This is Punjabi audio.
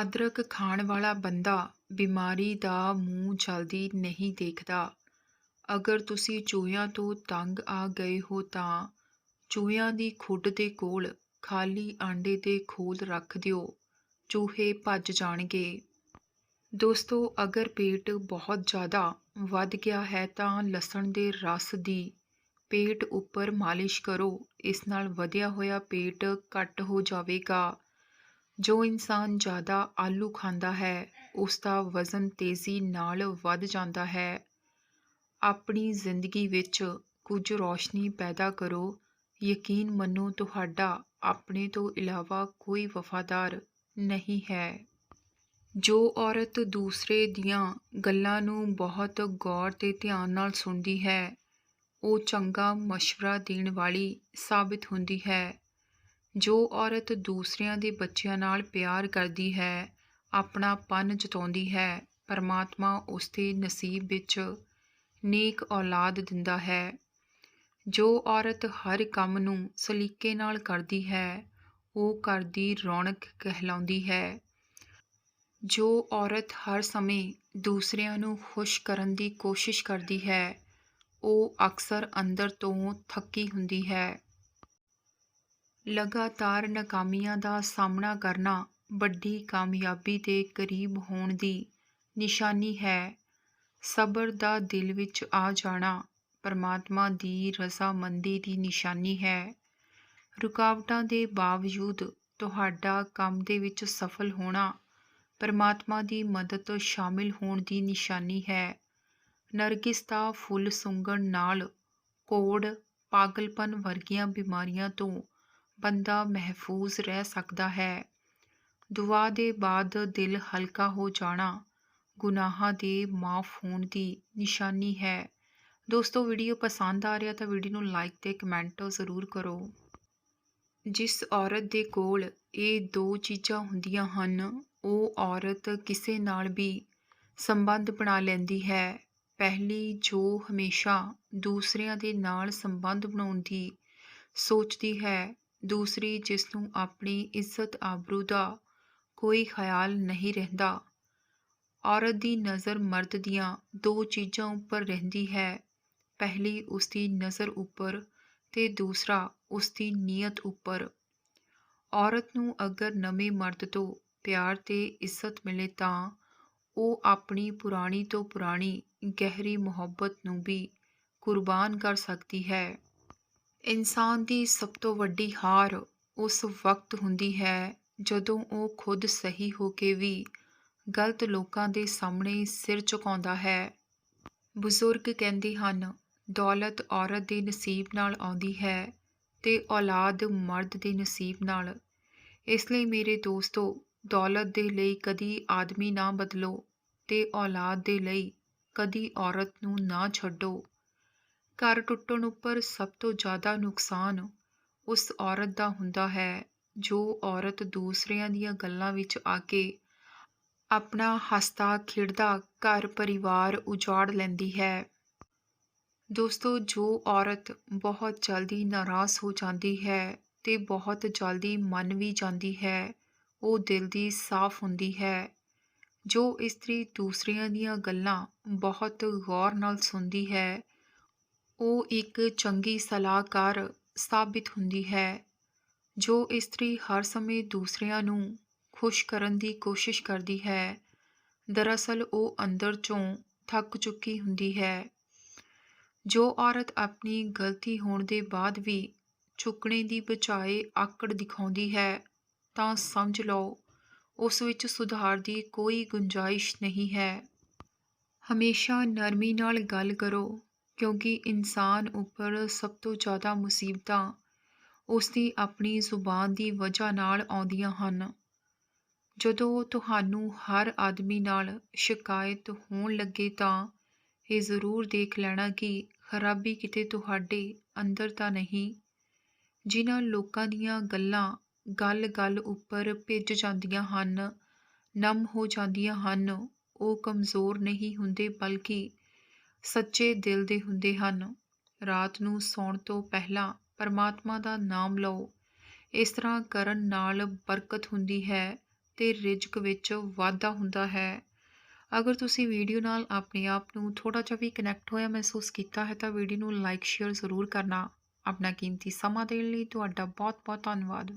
ਅਦਰਕ ਖਾਣ ਵਾਲਾ ਬੰਦਾ ਬਿਮਾਰੀ ਦਾ ਮੂੰਹ ਜਲਦੀ ਨਹੀਂ ਦੇਖਦਾ। ਅਗਰ ਤੁਸੀਂ ਚੂਹਿਆਂ ਤੋਂ ਤੰਗ ਆ ਗਏ ਹੋ ਤਾਂ ਚੂਹਿਆਂ ਦੀ ਖੁੱਡ ਦੇ ਕੋਲ ਖਾਲੀ ਆਂਡੇ ਦੇ ਖੋਲ ਰੱਖ ਦਿਓ। ਚੂਹੇ ਭੱਜ ਜਾਣਗੇ। ਦੋਸਤੋ, ਅਗਰ ਪੇਟ ਬਹੁਤ ਜ਼ਿਆਦਾ ਵੱਧ ਗਿਆ ਹੈ ਤਾਂ ਲਸਣ ਦੇ ਰਸ ਦੀ ਪੇਟ ਉੱਪਰ ਮਾਲਿਸ਼ ਕਰੋ। ਇਸ ਨਾਲ ਵਧਿਆ ਹੋਇਆ ਪੇਟ ਘੱਟ ਹੋ ਜਾਵੇਗਾ। ਜੋ ਇਨਸਾਨ ਜ਼ਿਆਦਾ ਆਲੂ ਖਾਂਦਾ ਹੈ ਉਸ ਦਾ ਵਜ਼ਨ ਤੇਜ਼ੀ ਨਾਲ ਵੱਧ ਜਾਂਦਾ ਹੈ। ਆਪਣੀ ਜ਼ਿੰਦਗੀ ਵਿੱਚ ਕੁਝ ਰੌਸ਼ਨੀ ਪੈਦਾ ਕਰੋ। ਯਕੀਨ ਮੰਨੋ, ਤੁਹਾਡਾ ਆਪਣੇ ਤੋਂ ਇਲਾਵਾ ਕੋਈ ਵਫਾਦਾਰ ਨਹੀਂ ਹੈ। ਜੋ ਔਰਤ ਦੂਸਰੇ ਦੀਆਂ ਗੱਲਾਂ ਨੂੰ ਬਹੁਤ ਗੌਰ ਤੇ ਧਿਆਨ ਨਾਲ ਸੁਣਦੀ ਹੈ, ਉਹ ਚੰਗਾ ਮਸ਼ਵਰਾ ਦੇਣ ਵਾਲੀ ਸਾਬਿਤ ਹੁੰਦੀ ਹੈ। ਜੋ ਔਰਤ ਦੂਸਰਿਆਂ ਦੇ ਬੱਚਿਆਂ ਨਾਲ ਪਿਆਰ ਕਰਦੀ ਹੈ, ਆਪਣਾ ਪਨ ਜਤਾਉਂਦੀ ਹੈ, ਪਰਮਾਤਮਾ ਉਸ ਦੇ ਨਸੀਬ ਵਿੱਚ ਨੇਕ ਔਲਾਦ ਦਿੰਦਾ ਹੈ। ਜੋ ਔਰਤ ਹਰ ਕੰਮ ਨੂੰ ਸਲੀਕੇ ਨਾਲ ਕਰਦੀ ਹੈ, ਉਹ ਘਰ ਦੀ ਰੌਣਕ ਕਹਿਲਾਉਂਦੀ ਹੈ। ਜੋ ਔਰਤ ਹਰ ਸਮੇਂ ਦੂਸਰਿਆਂ ਨੂੰ ਖੁਸ਼ ਕਰਨ ਦੀ ਕੋਸ਼ਿਸ਼ ਕਰਦੀ ਹੈ, ਉਹ ਅਕਸਰ ਅੰਦਰ ਤੋਂ ਥੱਕੀ ਹੁੰਦੀ ਹੈ। ਲਗਾਤਾਰ ਨਾਕਾਮੀਆਂ ਦਾ ਸਾਹਮਣਾ ਕਰਨਾ ਵੱਡੀ ਕਾਮਯਾਬੀ ਦੇ ਕਰੀਬ ਹੋਣ ਦੀ ਨਿਸ਼ਾਨੀ ਹੈ। ਸਬਰ ਦਾ ਦਿਲ ਵਿੱਚ ਆ ਜਾਣਾ ਪਰਮਾਤਮਾ ਦੀ ਰਜ਼ਾਮੰਦੀ ਦੀ ਨਿਸ਼ਾਨੀ ਹੈ। ਰੁਕਾਵਟਾਂ ਦੇ ਬਾਵਜੂਦ ਤੁਹਾਡਾ ਕੰਮ ਦੇ ਵਿੱਚ ਸਫਲ ਹੋਣਾ ਪਰਮਾਤਮਾ ਦੀ ਮਦਦ ਤੋਂ ਸ਼ਾਮਿਲ ਹੋਣ ਦੀ ਨਿਸ਼ਾਨੀ ਹੈ। ਨਰਗਿਸ ਦਾ ਫੁੱਲ ਸੁੰਗਣ ਨਾਲ ਕੋੜ, ਪਾਗਲਪਨ ਵਰਗੀਆਂ ਬਿਮਾਰੀਆਂ ਤੋਂ ਬੰਦਾ ਮਹਿਫੂਜ਼ ਰਹਿ ਸਕਦਾ ਹੈ। ਦੁਆ ਦੇ ਬਾਅਦ ਦਿਲ ਹਲਕਾ ਹੋ ਜਾਣਾ ਗੁਨਾਹਾਂ ਦੇ ਮਾਫ ਹੋਣ ਦੀ ਨਿਸ਼ਾਨੀ ਹੈ। ਦੋਸਤੋ ਵੀਡੀਓ ਪਸੰਦ ਆ ਰਿਹਾ ਤਾਂ ਵੀਡੀਓ ਨੂੰ ਲਾਈਕ ਤੇ ਕਮੈਂਟ ਜ਼ਰੂਰ ਕਰੋ। ਜਿਸ ਔਰਤ ਦੇ ਕੋਲ ਇਹ ਦੋ ਚੀਜ਼ਾਂ ਹੁੰਦੀਆਂ ਹਨ, ਉਹ ਔਰਤ ਕਿਸੇ ਨਾਲ ਵੀ ਸੰਬੰਧ ਬਣਾ ਲੈਂਦੀ ਹੈ। ਪਹਿਲੀ, ਜੋ ਹਮੇਸ਼ਾ ਦੂਸਰਿਆਂ ਦੇ ਨਾਲ ਸੰਬੰਧ ਬਣਾਉਣ ਦੀ ਸੋਚਦੀ ਹੈ। ਦੂਸਰੀ ਜਿਸ ਨੂੰ ਆਪਣੀ ਇੱਜ਼ਤ ਆਬਰੂ ਦਾ ਕੋਈ ਖਿਆਲ ਨਹੀਂ ਰਹਿੰਦਾ। ਔਰਤ ਦੀ ਨਜ਼ਰ ਮਰਦ ਦੀਆਂ ਦੋ ਚੀਜ਼ਾਂ ਉੱਪਰ ਰਹਿੰਦੀ ਹੈ। ਪਹਿਲੀ ਉਸ ਦੀ ਨਜ਼ਰ ਉੱਪਰ ਤੇ ਦੂਸਰਾ ਉਸ ਦੀ ਨੀਅਤ ਉੱਪਰ। ਔਰਤ ਨੂੰ ਅਗਰ ਨਵੇਂ ਮਰਦ ਤੋਂ ਪਿਆਰ ਤੇ ਇੱਜ਼ਤ ਮਿਲੇ ਤਾਂ ਉਹ ਆਪਣੀ ਪੁਰਾਣੀ ਤੋਂ ਪੁਰਾਣੀ ਗਹਿਰੀ ਮੁਹੱਬਤ ਨੂੰ ਵੀ ਕੁਰਬਾਨ ਕਰ ਸਕਦੀ ਹੈ। ਇਨਸਾਨ ਦੀ ਸਭ ਤੋਂ ਵੱਡੀ ਹਾਰ ਉਸ ਵਕਤ ਹੁੰਦੀ ਹੈ ਜਦੋਂ ਉਹ ਖੁਦ ਸਹੀ ਹੋ ਕੇ ਵੀ ਗਲਤ ਲੋਕਾਂ ਦੇ ਸਾਹਮਣੇ ਸਿਰ ਝੁਕਾਉਂਦਾ ਹੈ। ਬਜ਼ੁਰਗ ਕਹਿੰਦੇ ਹਨ, ਦੌਲਤ ਔਰਤ ਦੇ ਨਸੀਬ ਨਾਲ ਆਉਂਦੀ ਹੈ ਤੇ ਔਲਾਦ ਮਰਦ ਦੇ ਨਸੀਬ ਨਾਲ। ਇਸ ਲਈ ਮੇਰੇ ਦੋਸਤੋ, ਦੌਲਤ ਦੇ ਲਈ ਕਦੀ ਆਦਮੀ ਨਾ ਬਦਲੋ ਤੇ ਔਲਾਦ ਦੇ ਲਈ ਕਦੀ ਔਰਤ ਨੂੰ ਨਾ ਛੱਡੋ। ਘਰ ਟੁੱਟਣ ਉੱਪਰ ਸਭ ਤੋਂ ਜ਼ਿਆਦਾ ਨੁਕਸਾਨ ਉਸ ਔਰਤ ਦਾ ਹੁੰਦਾ ਹੈ, ਜੋ ਔਰਤ ਦੂਸਰਿਆਂ ਦੀਆਂ ਗੱਲਾਂ ਵਿੱਚ ਆ ਕੇ ਆਪਣਾ ਹੱਸਦਾ, ਖੇਡਦਾ, ਘਰ ਪਰਿਵਾਰ ਉਜਾੜ ਲੈਂਦੀ ਹੈ। ਦੋਸਤੋ, ਜੋ ਔਰਤ ਬਹੁਤ ਜਲਦੀ ਨਾਰਾਜ਼ ਹੋ ਜਾਂਦੀ ਹੈ ਤੇ ਬਹੁਤ ਜਲਦੀ ਮੰਨ ਵੀ ਜਾਂਦੀ ਹੈ, ਉਹ ਦਿਲ ਦੀ ਸਾਫ਼ ਹੁੰਦੀ ਹੈ। ਜੋ ਇਸਤਰੀ ਦੂਸਰਿਆਂ ਦੀਆਂ ਗੱਲਾਂ ਬਹੁਤ ਗੌਰ ਨਾਲ ਸੁਣਦੀ ਹੈ ਉਹ ਇੱਕ ਚੰਗੀ ਸਲਾਹਕਾਰ ਸਾਬਿਤ ਹੁੰਦੀ ਹੈ, ਜੋ ਇਸਤਰੀ ਹਰ ਸਮੇਂ ਦੂਸਰਿਆਂ ਨੂੰ ਖੁਸ਼ ਕਰਨ ਦੀ ਕੋਸ਼ਿਸ਼ ਕਰਦੀ ਹੈ। ਦਰਅਸਲ ਉਹ ਅੰਦਰ ਚੋਂ ਥੱਕ ਚੁੱਕੀ ਹੁੰਦੀ ਹੈ। ਜੋ ਔਰਤ ਆਪਣੀ ਗਲਤੀ ਹੋਣ ਦੇ ਬਾਅਦ ਵੀ ਝੁਕਣੇ ਦੀ ਬਚਾਏ ਆਕੜ ਦਿਖਾਉਂਦੀ ਹੈ, ਤਾਂ ਸਮਝ ਲਓ, ਉਸ ਵਿੱਚ ਸੁਧਾਰ ਦੀ ਕੋਈ ਗੁੰਜਾਇਸ਼ ਨਹੀਂ ਹੈ। ਹਮੇਸ਼ਾ ਨਰਮੀ ਨਾਲ ਗੱਲ ਕਰੋ। ਕਿਉਂਕਿ ਇਨਸਾਨ ਉੱਪਰ ਸਭ ਤੋਂ ਜ਼ਿਆਦਾ ਮੁਸੀਬਤਾਂ ਉਸ ਦੀ ਆਪਣੀ ਜ਼ੁਬਾਨ ਦੀ ਵਜ੍ਹਾ ਨਾਲ ਆਉਂਦੀਆਂ ਹਨ। ਜਦੋਂ ਤੁਹਾਨੂੰ ਹਰ ਆਦਮੀ ਨਾਲ ਸ਼ਿਕਾਇਤ ਹੋਣ ਲੱਗੇ ਤਾਂ ਇਹ ਜ਼ਰੂਰ ਦੇਖ ਲੈਣਾ ਕਿ ਖਰਾਬੀ ਕਿਤੇ ਤੁਹਾਡੇ ਅੰਦਰ ਤਾਂ ਨਹੀਂ, ਜਿਨ੍ਹਾਂ ਲੋਕਾਂ ਦੀਆਂ ਗੱਲਾਂ ਗੱਲ-ਗੱਲ ਉੱਪਰ ਭਿੱਜ ਜਾਂਦੀਆਂ ਹਨ, ਨਮ ਹੋ ਜਾਂਦੀਆਂ ਹਨ, ਉਹ ਕਮਜ਼ੋਰ ਨਹੀਂ ਹੁੰਦੇ ਬਲਕਿ ਸੱਚੇ ਦਿਲ ਦੇ ਹੁੰਦੇ ਹਨ। ਰਾਤ ਨੂੰ ਸੌਣ ਤੋਂ ਪਹਿਲਾਂ ਪਰਮਾਤਮਾ ਦਾ ਨਾਮ ਲਓ। ਇਸ ਤਰ੍ਹਾਂ ਕਰਨ ਨਾਲ ਬਰਕਤ ਹੁੰਦੀ ਹੈ ਤੇ ਰਿਜ਼ਕ ਵਿੱਚ ਵਾਧਾ ਹੁੰਦਾ ਹੈ। ਅਗਰ ਤੁਸੀਂ ਵੀਡੀਓ ਨਾਲ ਆਪਣੇ ਆਪ ਨੂੰ ਥੋੜਾ ਜਿਹਾ ਵੀ ਕਨੈਕਟ ਹੋਇਆ ਮਹਿਸੂਸ ਕੀਤਾ ਹੈ ਤਾਂ ਵੀਡੀਓ ਨੂੰ ਲਾਈਕ ਸ਼ੇਅਰ ਜ਼ਰੂਰ ਕਰਨਾ। ਆਪਣਾ ਕੀਮਤੀ ਸਮਾਂ ਦੇਣ ਲਈ ਤੁਹਾਡਾ ਬਹੁਤ ਬਹੁਤ ਧੰਨਵਾਦ।